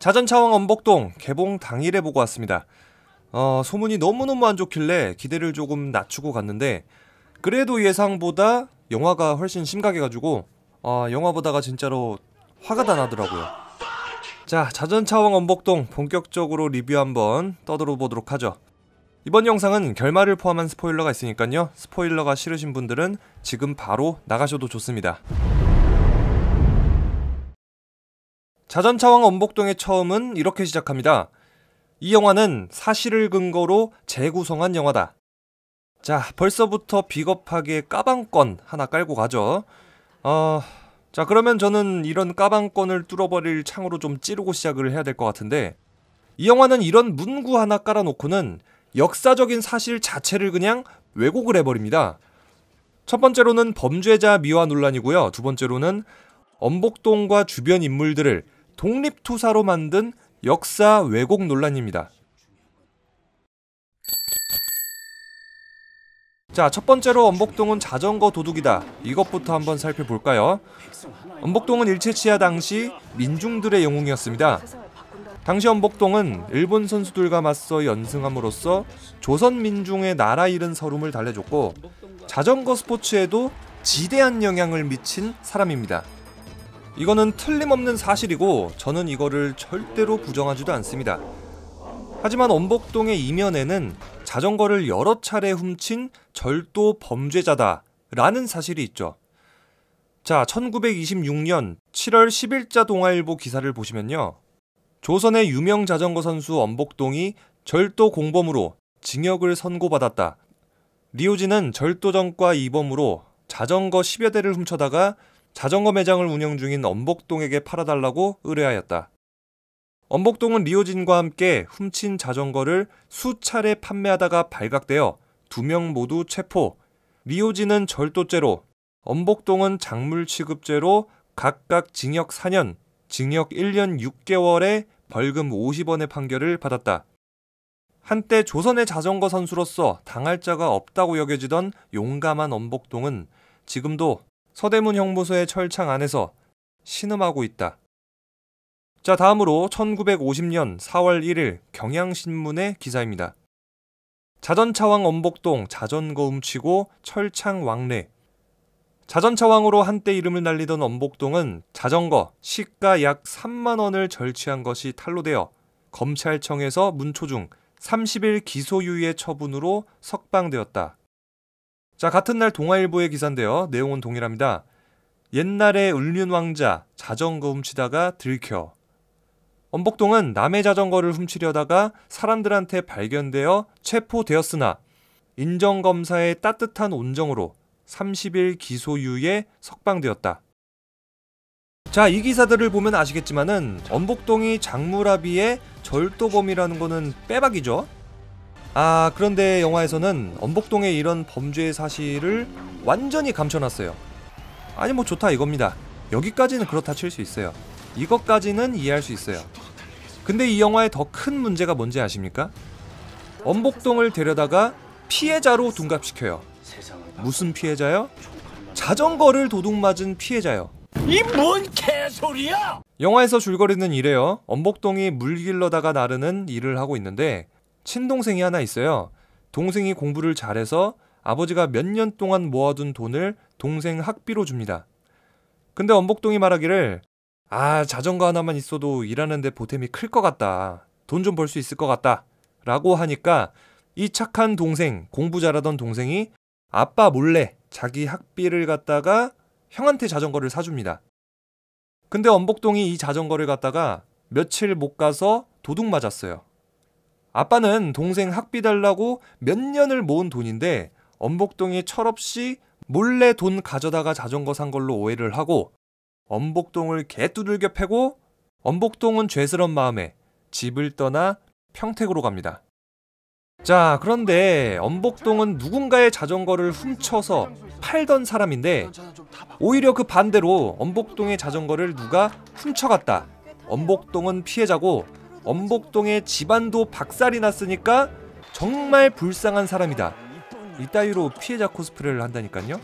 자전차왕 엄복동 개봉 당일에 보고 왔습니다. 어, 소문이 너무너무 안 좋길래 기대를 조금 낮추고 갔는데 그래도 예상보다 영화가 훨씬 심각해가지고 어, 영화 보다가 진짜로 화가 다 나더라고요. 자, 자전차왕 엄복동 본격적으로 리뷰 한번 떠들어 보도록 하죠. 이번 영상은 결말을 포함한 스포일러가 있으니까요. 스포일러가 싫으신 분들은 지금 바로 나가셔도 좋습니다. 자전차왕 엄복동의 처음은 이렇게 시작합니다. 이 영화는 사실을 근거로 재구성한 영화다. 자, 벌써부터 비겁하게 까방권 하나 깔고 가죠. 어, 자, 그러면 저는 이런 까방권을 뚫어버릴 창으로 좀 찌르고 시작을 해야 될 것 같은데, 이 영화는 이런 문구 하나 깔아놓고는 역사적인 사실 자체를 그냥 왜곡을 해버립니다. 첫 번째로는 범죄자 미화 논란이고요. 두 번째로는 엄복동과 주변 인물들을 독립투사로 만든 역사 왜곡 논란입니다. 자, 첫 번째로 엄복동은 자전거 도둑이다. 이것부터 한번 살펴볼까요? 엄복동은 일제치하 당시 민중들의 영웅이었습니다. 당시 엄복동은 일본 선수들과 맞서 연승함으로써 조선 민중의 나라 잃은 서름을 달래줬고 자전거 스포츠에도 지대한 영향을 미친 사람입니다. 이거는 틀림없는 사실이고 저는 이거를 절대로 부정하지도 않습니다. 하지만 엄복동의 이면에는 자전거를 여러 차례 훔친 절도 범죄자다 라는 사실이 있죠. 자, 1926년 7월 10일자 동아일보 기사를 보시면요. 조선의 유명 자전거 선수 엄복동이 절도 공범으로 징역을 선고받았다. 리오지는 절도 전과 이범으로 자전거 10여 대를 훔쳐다가 자전거 매장을 운영 중인 엄복동에게 팔아달라고 의뢰하였다. 엄복동은 리오진과 함께 훔친 자전거를 수차례 판매하다가 발각되어 두 명 모두 체포, 리오진은 절도죄로, 엄복동은 작물 취급죄로 각각 징역 4년, 징역 1년 6개월에 벌금 50원의 판결을 받았다. 한때 조선의 자전거 선수로서 당할 자가 없다고 여겨지던 용감한 엄복동은 지금도 서대문 형무소의 철창 안에서 신음하고 있다. 자, 다음으로 1950년 4월 1일 경향신문의 기사입니다. 자전차왕 엄복동 자전거 훔치고 철창 왕래 자전차왕으로 한때 이름을 날리던 엄복동은 자전거 시가 약 3만 원을 절취한 것이 탄로되어 검찰청에서 문초중 30일 기소유예 처분으로 석방되었다. 자, 같은 날 동아일보의 기사인데요. 내용은 동일합니다. 옛날에 을륜 왕자 자전거 훔치다가 들켜. 엄복동은 남의 자전거를 훔치려다가 사람들한테 발견되어 체포되었으나 인정검사의 따뜻한 온정으로 30일 기소유예 석방되었다. 자, 이 기사들을 보면 아시겠지만은 엄복동이 장무라비의 절도범이라는 거는 빼박이죠. 아 그런데 영화에서는 엄복동의 이런 범죄의 사실을 완전히 감춰놨어요. 아니 뭐 좋다 이겁니다. 여기까지는 그렇다 칠 수 있어요. 이것까지는 이해할 수 있어요. 근데 이 영화의 더 큰 문제가 뭔지 아십니까? 엄복동을 데려다가 피해자로 둔갑시켜요. 무슨 피해자요? 자전거를 도둑 맞은 피해자요. 이 뭔 개소리야! 영화에서 줄거리는 이래요. 엄복동이 물 길러다가 나르는 일을 하고 있는데 친동생이 하나 있어요. 동생이 공부를 잘해서 아버지가 몇 년 동안 모아둔 돈을 동생 학비로 줍니다. 근데 엄복동이 말하기를 아 자전거 하나만 있어도 일하는데 보탬이 클 것 같다. 돈 좀 벌 수 있을 것 같다. 라고 하니까 이 착한 동생, 공부 잘하던 동생이 아빠 몰래 자기 학비를 갖다가 형한테 자전거를 사줍니다. 근데 엄복동이 이 자전거를 갖다가 며칠 못 가서 도둑 맞았어요. 아빠는 동생 학비 달라고 몇 년을 모은 돈인데 엄복동이 철없이 몰래 돈 가져다가 자전거 산 걸로 오해를 하고 엄복동을 개두들겨 패고 엄복동은 죄스런 마음에 집을 떠나 평택으로 갑니다. 자, 그런데 엄복동은 누군가의 자전거를 훔쳐서 팔던 사람인데 오히려 그 반대로 엄복동의 자전거를 누가 훔쳐갔다. 엄복동은 피해자고 엄복동의 집안도 박살이 났으니까 정말 불쌍한 사람이다. 이따위로 피해자 코스프레를 한다니까요.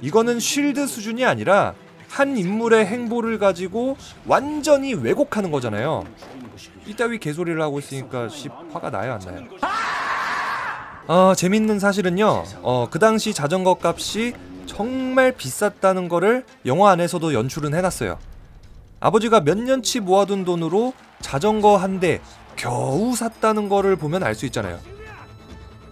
이거는 쉴드 수준이 아니라 한 인물의 행보를 가지고 완전히 왜곡하는 거잖아요. 이따위 개소리를 하고 있으니까 씨 화가 나요 안 나요? 어, 재밌는 사실은요. 어, 그 당시 자전거 값이 정말 비쌌다는 거를 영화 안에서도 연출은 해놨어요. 아버지가 몇 년치 모아둔 돈으로 자전거 한 대 겨우 샀다는 거를 보면 알 수 있잖아요.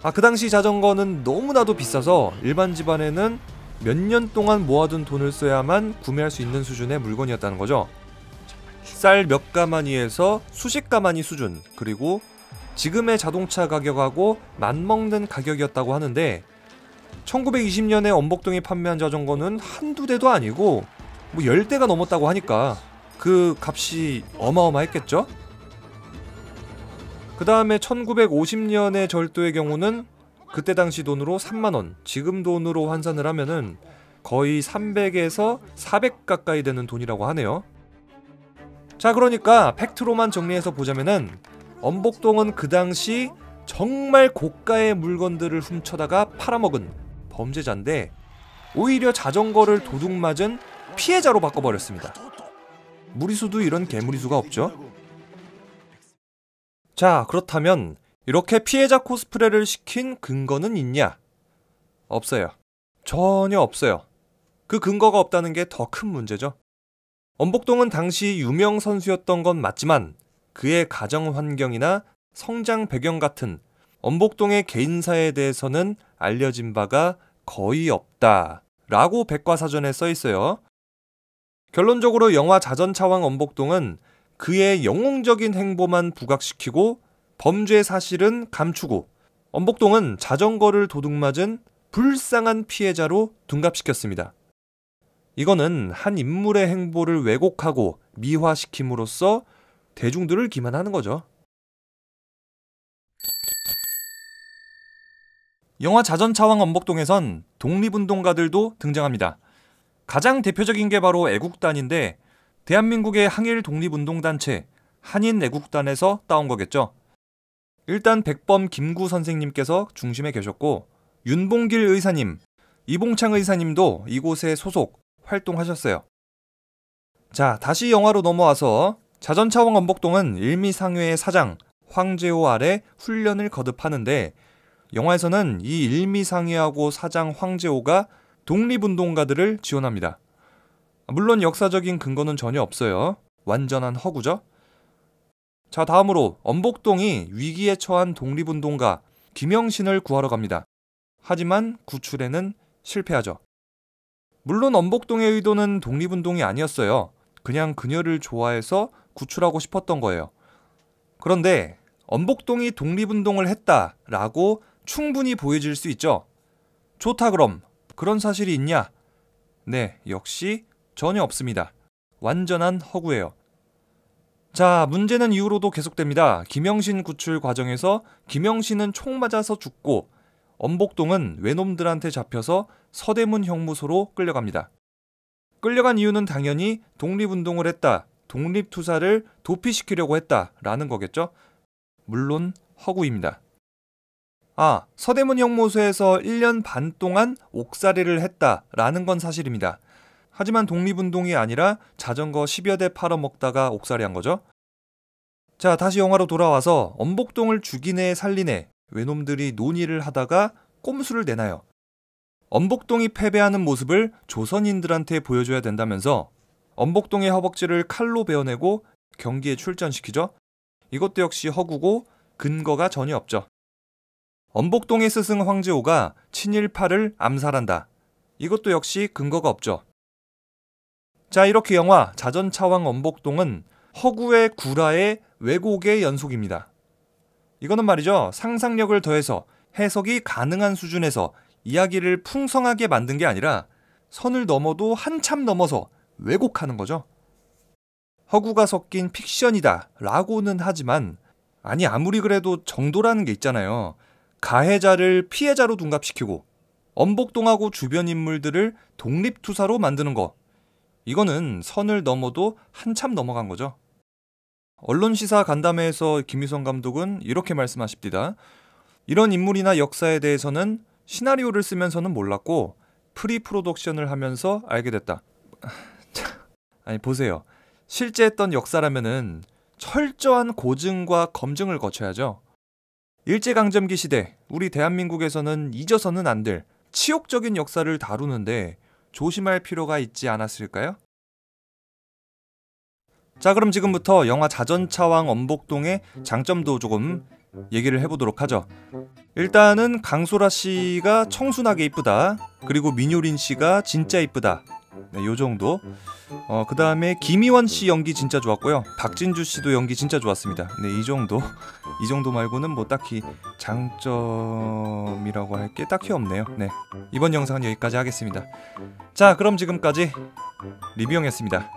아, 그 당시 자전거는 너무나도 비싸서 일반 집안에는 몇 년 동안 모아둔 돈을 써야만 구매할 수 있는 수준의 물건이었다는 거죠. 쌀 몇 가마니에서 수십 가마니 수준, 그리고 지금의 자동차 가격하고 맞먹는 가격이었다고 하는데 1920년에 엄복동이 판매한 자전거는 한두 대도 아니고 뭐 10대가 넘었다고 하니까 그 값이 어마어마했겠죠? 그 다음에 1950년의 절도의 경우는 그때 당시 돈으로 3만원, 지금 돈으로 환산을 하면은 거의 300에서 400 가까이 되는 돈이라고 하네요. 자, 그러니까 팩트로만 정리해서 보자면은 엄복동은 그 당시 정말 고가의 물건들을 훔쳐다가 팔아먹은 범죄자인데 오히려 자전거를 도둑맞은 피해자로 바꿔버렸습니다. 무리수도 이런 개무리수가 없죠. 자, 그렇다면 이렇게 피해자 코스프레를 시킨 근거는 있냐? 없어요. 전혀 없어요. 그 근거가 없다는 게 더 큰 문제죠. 엄복동은 당시 유명 선수였던 건 맞지만 그의 가정 환경이나 성장 배경 같은 엄복동의 개인사에 대해서는 알려진 바가 거의 없다. 라고 백과사전에 써 있어요. 결론적으로 영화 자전차왕 엄복동은 그의 영웅적인 행보만 부각시키고 범죄 사실은 감추고 엄복동은 자전거를 도둑맞은 불쌍한 피해자로 둔갑시켰습니다. 이거는 한 인물의 행보를 왜곡하고 미화시킴으로써 대중들을 기만하는 거죠. 영화 자전차왕 엄복동에선 독립운동가들도 등장합니다. 가장 대표적인 게 바로 애국단인데 대한민국의 항일 독립운동단체 한인애국단에서 따온 거겠죠. 일단 백범 김구 선생님께서 중심에 계셨고 윤봉길 의사님, 이봉창 의사님도 이곳에 소속 활동하셨어요. 자, 다시 영화로 넘어와서 자전차왕 엄복동은 일미상회의 사장 황제호 아래 훈련을 거듭하는데 영화에서는 이 일미상회하고 사장 황제호가 독립운동가들을 지원합니다. 물론 역사적인 근거는 전혀 없어요. 완전한 허구죠. 자, 다음으로 엄복동이 위기에 처한 독립운동가 김영신을 구하러 갑니다. 하지만 구출에는 실패하죠. 물론 엄복동의 의도는 독립운동이 아니었어요. 그냥 그녀를 좋아해서 구출하고 싶었던 거예요. 그런데 엄복동이 독립운동을 했다라고 충분히 보여질 수 있죠. 좋다 그럼 그런 사실이 있냐? 네, 역시 전혀 없습니다. 완전한 허구예요. 자, 문제는 이후로도 계속됩니다. 김영신 구출 과정에서 김영신은 총 맞아서 죽고 엄복동은 외놈들한테 잡혀서 서대문 형무소로 끌려갑니다. 끌려간 이유는 당연히 독립운동을 했다, 독립투사를 도피시키려고 했다라는 거겠죠? 물론 허구입니다. 아, 서대문 형무소에서 1년 반 동안 옥살이를 했다라는 건 사실입니다. 하지만 독립운동이 아니라 자전거 10여 대 팔아먹다가 옥살이한 거죠. 자, 다시 영화로 돌아와서 엄복동을 죽이네 살리네 외놈들이 논의를 하다가 꼼수를 내나요. 엄복동이 패배하는 모습을 조선인들한테 보여줘야 된다면서 엄복동의 허벅지를 칼로 베어내고 경기에 출전시키죠. 이것도 역시 허구고 근거가 전혀 없죠. 엄복동의 스승 황제호가 친일파를 암살한다. 이것도 역시 근거가 없죠. 자, 이렇게 영화 자전차왕 엄복동은 허구의 구라의 왜곡의 연속입니다. 이거는 말이죠. 상상력을 더해서 해석이 가능한 수준에서 이야기를 풍성하게 만든 게 아니라 선을 넘어도 한참 넘어서 왜곡하는 거죠. 허구가 섞인 픽션이다 라고는 하지만 아니 아무리 그래도 정도라는 게 있잖아요. 가해자를 피해자로 둔갑시키고 엄복동하고 주변 인물들을 독립투사로 만드는 거. 이거는 선을 넘어도 한참 넘어간 거죠. 언론 시사 간담회에서 김유성 감독은 이렇게 말씀하십니다. 이런 인물이나 역사에 대해서는 시나리오를 쓰면서는 몰랐고 프리 프로덕션을 하면서 알게 됐다. 아니 보세요. 실제 했던 역사라면은 철저한 고증과 검증을 거쳐야죠. 일제강점기 시대 우리 대한민국에서는 잊어서는 안 될 치욕적인 역사를 다루는데 조심할 필요가 있지 않았을까요? 자, 그럼 지금부터 영화 자전차왕 엄복동의 장점도 조금 얘기를 해보도록 하죠. 일단은 강소라 씨가 청순하게 이쁘다. 그리고 민효린 씨가 진짜 이쁘다. 네, 요 정도. 어, 그 다음에 김희원 씨 연기 진짜 좋았고요. 박진주 씨도 연기 진짜 좋았습니다. 네, 이 정도. 이 정도 말고는 뭐 딱히 장점이라고 할 게 딱히 없네요. 네. 이번 영상은 여기까지 하겠습니다. 자, 그럼 지금까지 리뷰형이었습니다.